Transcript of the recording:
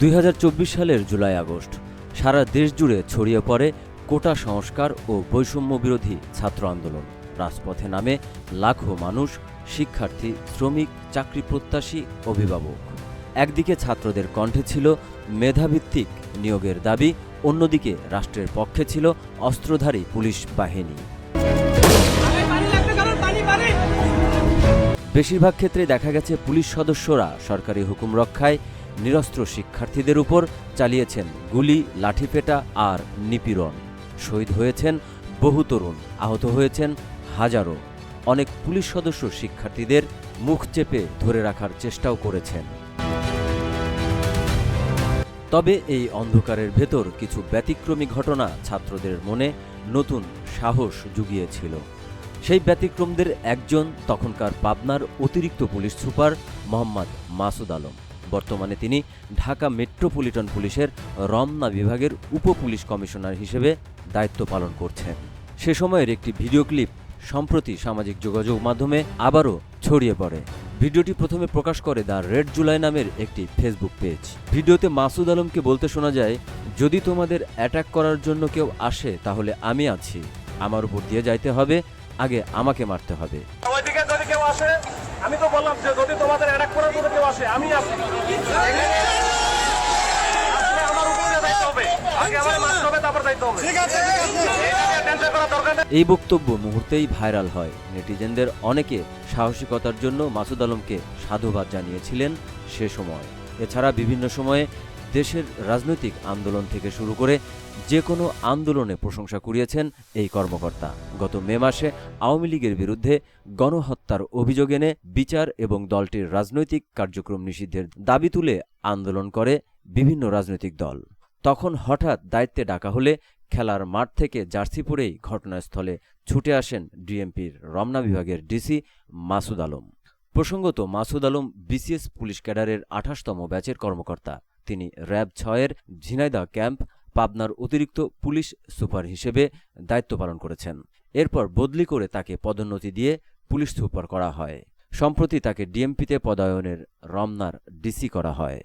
দুই হাজার চব্বিশ সালের জুলাই আগস্ট, সারা দেশ জুড়ে ছড়িয়ে পড়ে কোটা সংস্কার ও বৈষম্য বিরোধী ছাত্র আন্দোলন। রাজপথে নামে লাখো মানুষ, শিক্ষার্থী, শ্রমিক, চাকরি প্রত্যাশী, অভিভাবক। একদিকে ছাত্রদের কণ্ঠে ছিল মেধাভিত্তিক নিয়োগের দাবি, অন্যদিকে রাষ্ট্রের পক্ষে ছিল অস্ত্রধারী পুলিশ বাহিনী। বেশিরভাগ ক্ষেত্রে দেখা গেছে পুলিশ সদস্যরা সরকারি হুকুম রক্ষায় নিরস্ত্র শিক্ষার্থীদের উপর চালিয়েছেন গুলি, লাঠিপেটা আর নিপীড়ন। শহীদ হয়েছেন বহু তরুণ, আহত হয়েছেন হাজারো। অনেক পুলিশ সদস্য শিক্ষার্থীদের মুখ চেপে ধরে রাখার চেষ্টাও করেছেন। তবে এই অন্ধকারের ভেতর কিছু ব্যতিক্রমী ঘটনা ছাত্রদের মনে নতুন সাহস জুগিয়েছিল। সেই ব্যতিক্রমদের একজন তখনকার পাবনার অতিরিক্ত পুলিশ সুপার মোহাম্মদ মাসুদ আলম। বর্তমানে তিনি ঢাকা মেট্রোপলিটন পুলিশের রমনা বিভাগের উপ পুলিশ কমিশনার হিসেবে দায়িত্ব পালন করছেন। সে সময়ের একটি ভিডিও ক্লিপ সম্প্রতি সামাজিক যোগাযোগ মাধ্যমে আবারও ছড়িয়ে পড়ে। ভিডিওটি প্রথমে প্রকাশ করে দ্য রেড জুলাই নামের একটি ফেসবুক পেজ। ভিডিওতে মাসুদ আলমকে বলতে শোনা যায়, যদি তোমাদের অ্যাটাক করার জন্য কেউ আসে, তাহলে আমি আছি। আমার উপর দিয়ে যাইতে হবে, আগে আমাকে মারতে হবে। আমি তো বললাম যে যদি তোমাদের আমি আছি। আসলে আমার উপরে যাইতে হবে। আগে আমার মারতে হবে তারপর যাইতে হবে। ঠিক আছে টেনশন করার দরকার নেই। এই বক্তব্য মুহূর্তেই ভাইরাল হয়। নেটিজেনদের অনেকে সাহসিকতার জন্য মাসুদ আলমকে সাধুবাদ জানিয়েছিলেন সে সময়। এছাড়া বিভিন্ন সময়ে দেশের রাজনৈতিক আন্দোলন থেকে শুরু করে যে কোনো আন্দোলনে প্রশংসা কুড়িয়েছেন এই কর্মকর্তা। গত মে মাসে আওয়ামী লীগের বিরুদ্ধে গণহত্যার অভিযোগ এনে বিচার এবং দলটির রাজনৈতিক কার্যক্রম নিষিদ্ধের দাবি তুলে আন্দোলন করে বিভিন্ন রাজনৈতিক দল। তখন হঠাৎ দায়িত্বে ডাকা হলে খেলার মাঠ থেকে জার্সি পরেই ঘটনাস্থলে ছুটে আসেন ডিএমপির রমনা বিভাগের ডিসি মাসুদ আলম। প্রসঙ্গত মাসুদ আলম বিসিএস পুলিশ ক্যাডারের আঠাশতম ব্যাচের কর্মকর্তা। তিনি র্যাব ছয়ের ঝিনাইদা ক্যাম্প, পাবনার অতিরিক্ত পুলিশ সুপার হিসেবে দায়িত্ব পালন করেছেন। এরপর বদলি করে তাকে পদোন্নতি দিয়ে পুলিশ সুপার করা হয়। সম্প্রতি তাকে ডিএমপিতে পদায়নের রমনার ডিসি করা হয়।